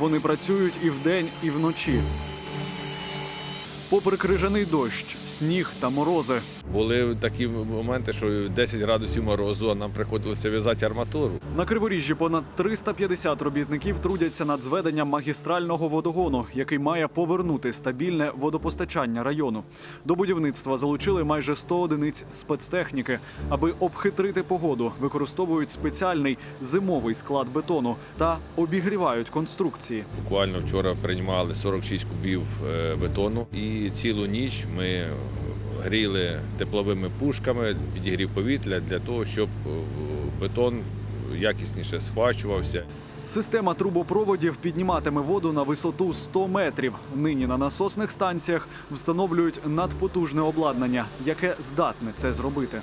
Вони працюють і вдень, і вночі. Попри крижаний дощ, сніг та морози. Були такі моменти, що 10 градусів морозу, а нам приходилося в'язати арматуру. На Криворіжжі понад 350 робітників трудяться над зведенням магістрального водогону, який має повернути стабільне водопостачання району. До будівництва залучили майже 100 одиниць спецтехніки. Аби обхитрити погоду, використовують спеціальний зимовий склад бетону та обігрівають конструкції. Буквально вчора приймали 46 кубів е, бетону, і цілу ніч ми гріли тепловими пушками, підігрів повітря для того, щоб е, бетон якісніше схвачувався. Система трубопроводів підніматиме воду на висоту 100 метрів. Нині на насосних станціях встановлюють надпотужне обладнання, яке здатне це зробити.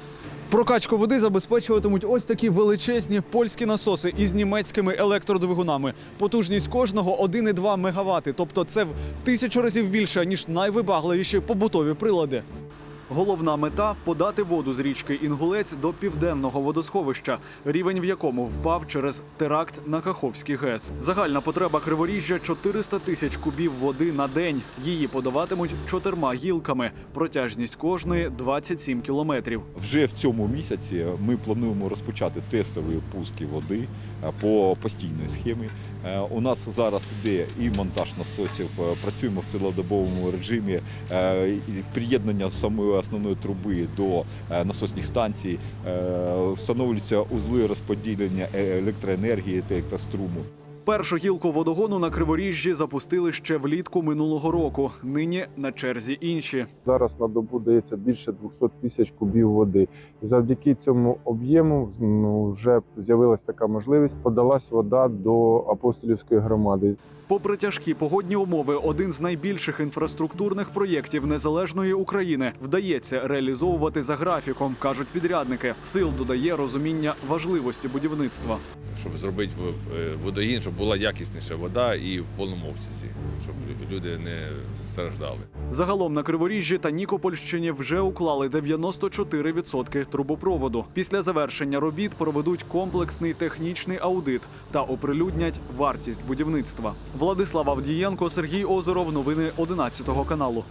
Прокачку води забезпечуватимуть ось такі величезні польські насоси із німецькими електродвигунами. Потужність кожного 1,2 МВт, тобто це в тисячу разів більше ніж найвибагливіші побутові прилади. Головна мета подати воду з річки Інгулець до південного водосховища, рівень в якому впав через теракт на Каховський ГЕС. Загальна потреба Криворіжжя 400 тисяч кубів води на день. Її подаватимуть чотирма гілками. Протяжність кожної 27 кілометрів. Вже в цьому місяці ми плануємо розпочати тестові пуски води е, по постійній схемі. Е, У нас зараз іде і монтаж насосів, е, працюємо в цілодобовому режимі, приєднання самої основної труби до е, насосних станцій, е, встановлюються узли розподілення е, електроенергії та електроструму. Першу гілку водогону на Криворіжжі запустили ще влітку минулого року. Нині на черзі інші. Зараз на добу дається більше 200 тисяч кубів води. І завдяки цьому об'єму ну, вже з'явилася така можливість. Подалась вода до апостолівської громади. Попри тяжкі погодні умови, один з найбільших інфраструктурних проєктів незалежної України вдається реалізовувати за графіком, кажуть підрядники. Сил додає розуміння важливості будівництва. Щоб зробити е, водогін, щоб була якісніша вода і в повному обсязі, щоб люди не страждали. Загалом на Криворіжжі та Нікопольщині вже уклали 94% трубопроводу. Після завершення робіт проведуть комплексний технічний аудит та оприлюднять вартість будівництва. Владислав Авдієнко, Сергій Озеров. Новини 11 каналу.